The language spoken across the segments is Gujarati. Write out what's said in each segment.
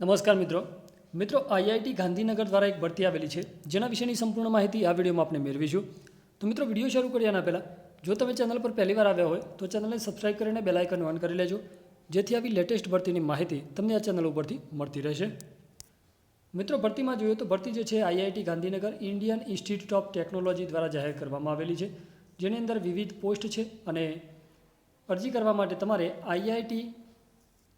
નમસ્કાર મિત્રો. મિત્રો, આઈઆઈટી ગાંધીનગર દ્વારા એક ભરતી આવેલી છે, જેના વિશેની સંપૂર્ણ માહિતી આ વિડીયોમાં આપણે મેળવીશું. તો મિત્રો, વીડિયો શરૂ કર્યાના પહેલાં. જો તમે ચેનલ પર પહેલીવાર આવ્યા હોય, તો ચેનલને સબસ્ક્રાઇબ કરીને બેલ આઇકન ઓન કરી લેજો, જેથી આવી લેટેસ્ટ ભરતીની માહિતી તમને આ ચેનલ ઉપરથી મળતી રહેશે. મિત્રો, ભરતીમાં જોઈએ તો ભરતી જે છે, IIT Gandhinagar Indian institute of technology દ્વારા જાહેર કરવામાં આવેલી છે. જેની અંદર વિવિધ પોસ્ટ છે અને અરજી કરવા માટે તમારે IIT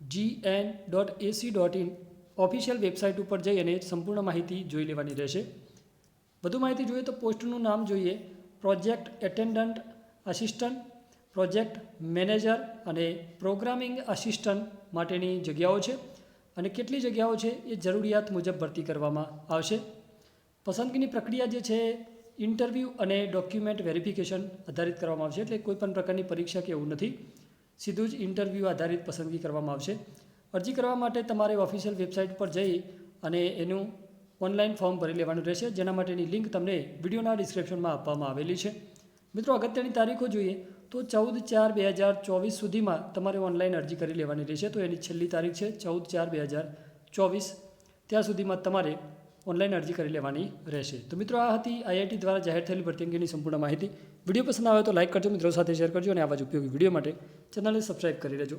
G N dot AC dot in official website ઉપર જઈ અને સંપૂર્ણ માહિતી જોઈ લેવાની રહેશે. વધુ માહિતી જોઈએ તો પોસ્ટનું નામ જોઈએ. Project attendant assistant project manager અને પ્રોગ્રામિંગ આસિસ્ટન્ટ માટેની જગ્યાઓ છે અને કેટલી જગ્યાઓ છે એ જરૂરિયાત મુજબ ભરતી કરવામાં આવશે. પસંદગીની પ્રક્રિયા જે છે ઇન્ટરવ્યૂ અને ડોક્યુમેન્ટ વેરિફિકેશન આધારિત કરવામાં આવશે. એટલે કોઈ પણ પ્રકારની પરીક્ષા કે એવું નથી. સીધું જ ઇન્ટરવ્યૂ આધારિત પસંદગી કરવામાં આવશે. અરજી કરવા માટે તમારે ઓફિશિયલ વેબસાઇટ પર જઈ અને એનું ઓનલાઈન ફોર્મ ભરી લેવાનું રહેશે. જેના માટેની લિંક તમને વિડીયોના ડિસ્ક્રિપ્શનમાં આપવામાં આવેલી છે. મિત્રો, અગત્યની તારીખો જોઈએ તો ચૌદ ચાર બે હજાર ચોવીસ સુધીમાં તમારે ઓનલાઈન અરજી કરી લેવાની રહેશે. તો એની છેલ્લી તારીખ છે ચૌદ ચાર બે હજાર ચોવીસ. ત્યાં સુધીમાં તમારે ઓનલાઈન અરજી કરી લેવાની રહેશે. તો મિત્રો, આ હતી આઈઆઈટી દ્વારા જાહેર થયેલી ભરતી અંગેની સંપૂર્ણ માહિતી. વીડિયો પસંદ આવે તો લાઇક કરજો, મિત્રો સાથે શેર કરજો અને આવા જ ઉપયોગી વીડિયો માટે ચેનલને સબસ્ક્રાઈબ કરી લેજો.